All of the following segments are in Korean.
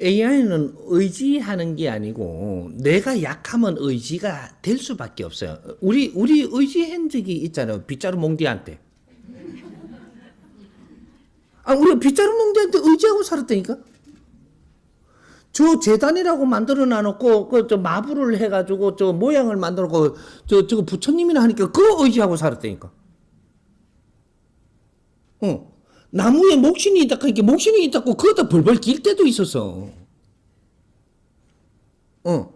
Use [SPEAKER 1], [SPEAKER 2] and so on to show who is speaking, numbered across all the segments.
[SPEAKER 1] AI는 의지하는 게 아니고 내가 약하면 의지가 될 수밖에 없어요. 우리 우리 의지한 적이 있잖아요. 빗자루 몽디한테. 아, 우리가 빗자루 몽디한테 의지하고 살았다니까. 저 재단이라고 만들어 놔놓고 그 저 마부를 해가지고 저 모양을 만들고 저 저거 부처님이나 하니까 그거 의지하고 살았다니까. 어. 나무에 목신이 있다 그러니까 목신이 있다고 그거다 벌벌 길 때도 있었어. 어.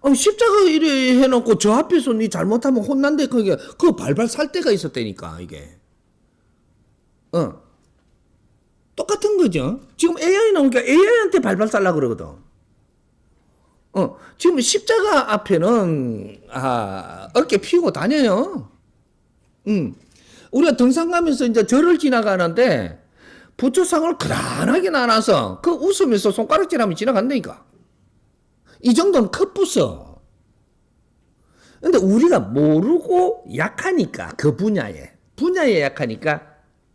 [SPEAKER 1] 어, 십자가 이래 해놓고 저 앞에서 니 잘못하면 혼난데 그게 그거 발발 살 때가 있었다니까 이게. 어. 똑같은 거죠. 지금 AI 나오니까 AI한테 발발 살라 그러거든. 어, 지금 십자가 앞에는 아 어깨 피고 다녀요. 음. 우리가 등산 가면서 이제 절을 지나가는데 부처상을 그란하게 놔놔서 그 웃으면서 손가락질하면 지나간다니까. 이 정도는 컵부서. 근데 우리가 모르고 약하니까 그 분야에 분야에 약하니까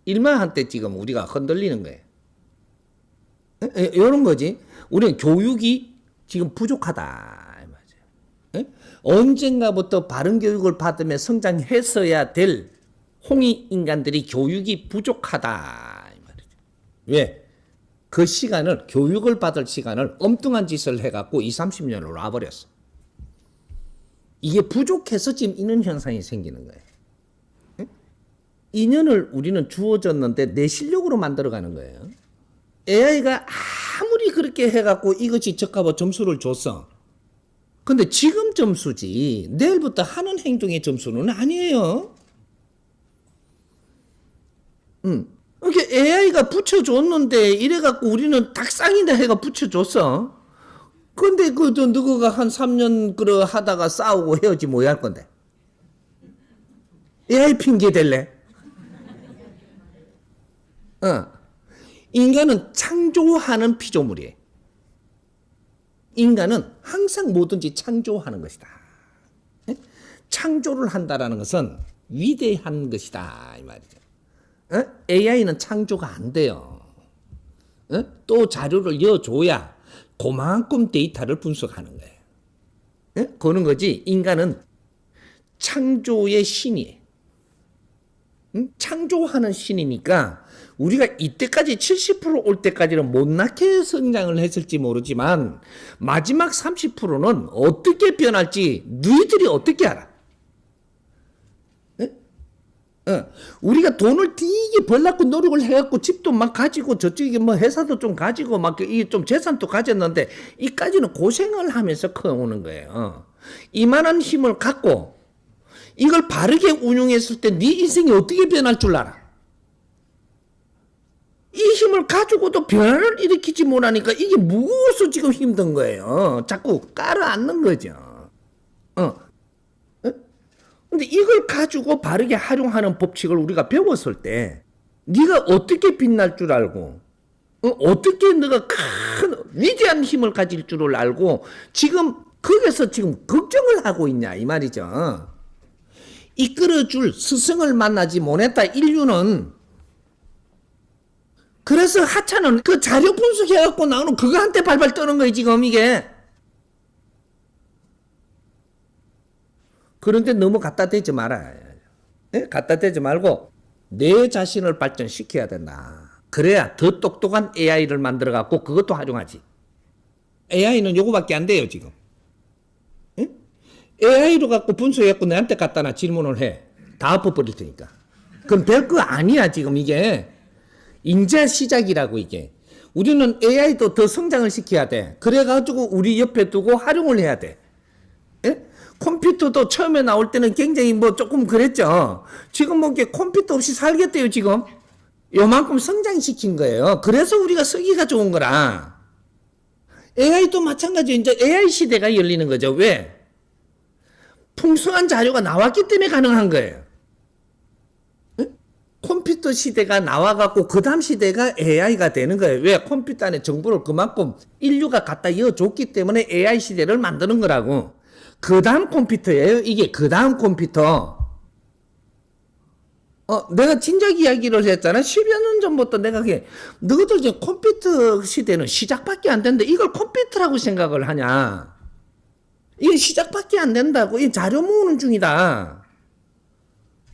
[SPEAKER 1] 일만한테 지금 우리가 흔들리는 거예요. 이런 거지. 우리는 교육이 지금 부족하다. 언젠가부터 바른 교육을 받으며 성장했어야 될 홍이 인간들이 교육이 부족하다. 왜? 그 시간을, 교육을 받을 시간을 엉뚱한 짓을 해갖고 2, 30년을 놔버렸어. 이게 부족해서 지금 이런 현상이 생기는 거예요. 에? 인연을 우리는 주어졌는데 내 실력으로 만들어가는 거예요. AI가 아무리 그렇게 해갖고 이것이 적합한 점수를 줬어. 근데 지금 점수지 내일부터 하는 행동의 점수는 아니에요. 음. 이렇게 AI가 붙여줬는데 이래갖고 우리는 닭상이다 해가 붙여줬어. 근데 그 저 누구가 한 3년 그러 하다가 싸우고 헤어지 뭐할 건데? AI 핑계 댈래? 어. 인간은 창조하는 피조물이에요. 인간은 항상 뭐든지 창조하는 것이다. 예? 창조를 한다라는 것은 위대한 것이다 이 말이죠. 어? AI는 창조가 안 돼요. 어? 또 자료를 여줘야 그만큼 데이터를 분석하는 거예요. 어? 그런 거지 인간은 창조의 신이에요. 응? 창조하는 신이니까 우리가 이때까지 70%올 때까지는 못나게 성장을 했을지 모르지만 마지막 30%는 어떻게 변할지 너희들이 어떻게 알아? 에? 어. 우리가 돈을 되게 벌라고 노력을 해갖고 집도 막 가지고 저쪽에 뭐 회사도 좀 가지고 막 이 좀 재산도 가졌는데 이까지는 고생을 하면서 커오는 거예요. 이만한 힘을 갖고 이걸 바르게 운용했을 때 네 인생이 어떻게 변할 줄 알아? 이 힘을 가지고도 변화를 일으키지 못하니까 이게 무엇을 지금 힘든 거예요. 자꾸 깔아앉는 거죠. 어. 근데 이걸 가지고 바르게 활용하는 법칙을 우리가 배웠을 때 네가 어떻게 빛날 줄 알고 어? 떻게 너가 큰 위대한 힘을 가질 줄을 알고 지금 거기서 지금 걱정을 하고 있냐 이 말이죠. 이끌어줄 스승을 만나지 못했다 인류는 그래서 하찮은 그 자료 분석해갖고 나오는 그거한테 발발 떠는 거예요 지금 이게 그런데 너무 갖다 대지 말아야 네? 갖다 대지 말고 내 자신을 발전시켜야 된다 그래야 더 똑똑한 AI를 만들어 갖고 그것도 활용하지 AI는 요거밖에 안 돼요 지금 AI로 갖고 분석해갖고 내한테 갖다 놔 질문을 해. 다 엎어버릴 테니까. 그럼 별거 아니야, 지금 이게. 인제 시작이라고, 이게. 우리는 AI도 더 성장을 시켜야 돼. 그래가지고 우리 옆에 두고 활용을 해야 돼. 예? 컴퓨터도 처음에 나올 때는 굉장히 뭐 조금 그랬죠. 지금 뭐 이게 컴퓨터 없이 살겠대요, 지금. 요만큼 성장시킨 거예요. 그래서 우리가 쓰기가 좋은 거라. AI도 마찬가지. 이제 AI 시대가 열리는 거죠. 왜? 풍성한 자료가 나왔기 때문에 가능한 거예요. 컴퓨터 시대가 나와갖고 그 다음 시대가 AI가 되는 거예요. 왜? 컴퓨터 안에 정보를 그만큼 인류가 갖다 이어줬기 때문에 AI 시대를 만드는 거라고. 그 다음 컴퓨터예요. 이게 그 다음 컴퓨터. 어? 어, 내가 진작 이야기를 했잖아. 10여 년 전부터 내가 그게, 너희들 이제 컴퓨터 시대는 시작밖에 안 되는데 이걸 컴퓨터라고 생각을 하냐. 이게 시작밖에 안 된다고. 이 자료 모으는 중이다.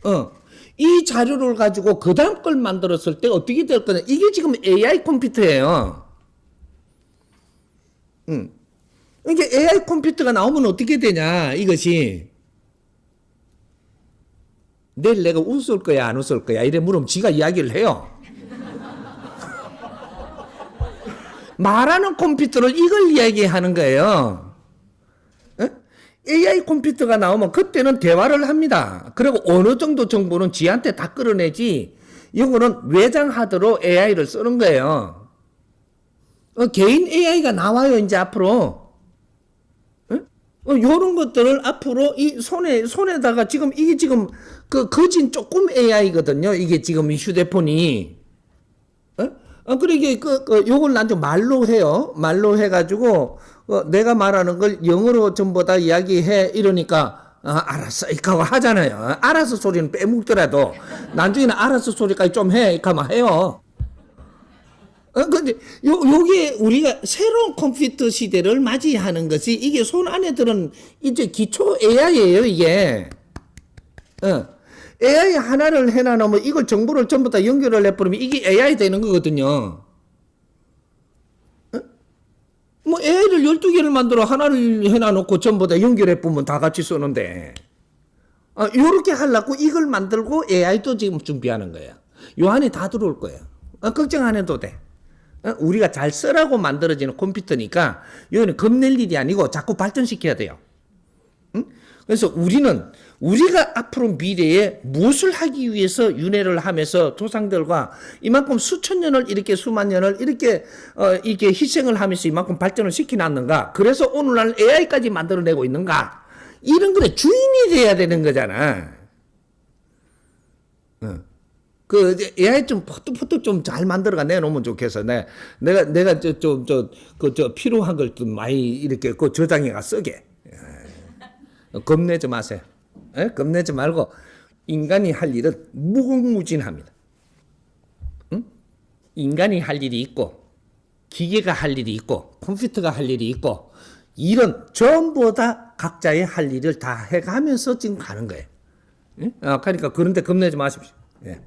[SPEAKER 1] 어. 이 자료를 가지고 그 다음 걸 만들었을 때 어떻게 될 거냐. 이게 지금 AI 컴퓨터예요. 응. 이게 AI 컴퓨터가 나오면 어떻게 되냐, 이것이. 내일 내가 웃을 거야, 안 웃을 거야? 이래 물으면 지가 이야기를 해요. 말하는 컴퓨터를 이걸 이야기하는 거예요. 에? AI 컴퓨터가 나오면 그때는 대화를 합니다. 그리고 어느 정도 정보는 지한테 다 끌어내지, 이거는 외장하드로 AI를 쓰는 거예요. 어, 개인 AI가 나와요, 이제 앞으로. 어, 요런 것들을 앞으로 이 손에, 손에다가 지금 이게 지금 그 거진 조금 AI거든요. 이게 지금 이 휴대폰이. 어? 어, 그래, 이게 그, 그, 요걸 나한테 말로 해요. 말로 해가지고, 어, 내가 말하는 걸 영어로 전부 다 이야기해. 이러니까, 아, 알았어. 하고 하잖아요. 알았어 소리는 빼먹더라도, 나중에는 알았어 소리까지 좀 해. 이렇게 하면 해요. 어, 근데, 요, 요게 우리가 새로운 컴퓨터 시대를 맞이하는 것이 이게 손 안에 들은 이제 기초 AI예요, 이게. 어. AI 하나를 해놔놓으면 이걸 정보를 전부 다 연결을 해버리면 이게 AI 되는 거거든요. 어? 뭐 AI를 12개를 만들어 하나를 해놔놓고 전부 다 연결해보면 다 같이 쓰는데. 어, 요렇게 하려고 이걸 만들고 AI도 지금 준비하는 거예요. 요 안에 다 들어올 거예요. 어, 걱정 안 해도 돼. 어, 우리가 잘 쓰라고 만들어지는 컴퓨터니까 이거는 겁낼 일이 아니고 자꾸 발전시켜야 돼요. 응? 그래서 우리는 우리가 앞으로 미래에 무엇을 하기 위해서 윤회를 하면서 조상들과 이만큼 수천 년을 이렇게 수만 년을 이렇게 어 이렇게 희생을 하면서 이만큼 발전을 시켜놨는가? 그래서 오늘날 AI까지 만들어내고 있는가? 이런 거에 주인이 돼야 되는 거잖아. 응. 그 AI 좀 포트 포트 좀 잘 만들어가 내놓으면 좋겠어. 내 내가 내가 저 좀 저 그저 필요한 걸 좀 많이 이렇게 그 저장해가 쓰게. 예. 겁내지 마세요. 예? 겁내지 말고 인간이 할 일은 무궁무진합니다. 응? 인간이 할 일이 있고 기계가 할 일이 있고 컴퓨터가 할 일이 있고 일은 전부 다 각자의 할 일을 다 해가면서 지금 가는 거예요. 예? 아, 그러니까 그런데 겁내지 마십시오. 예.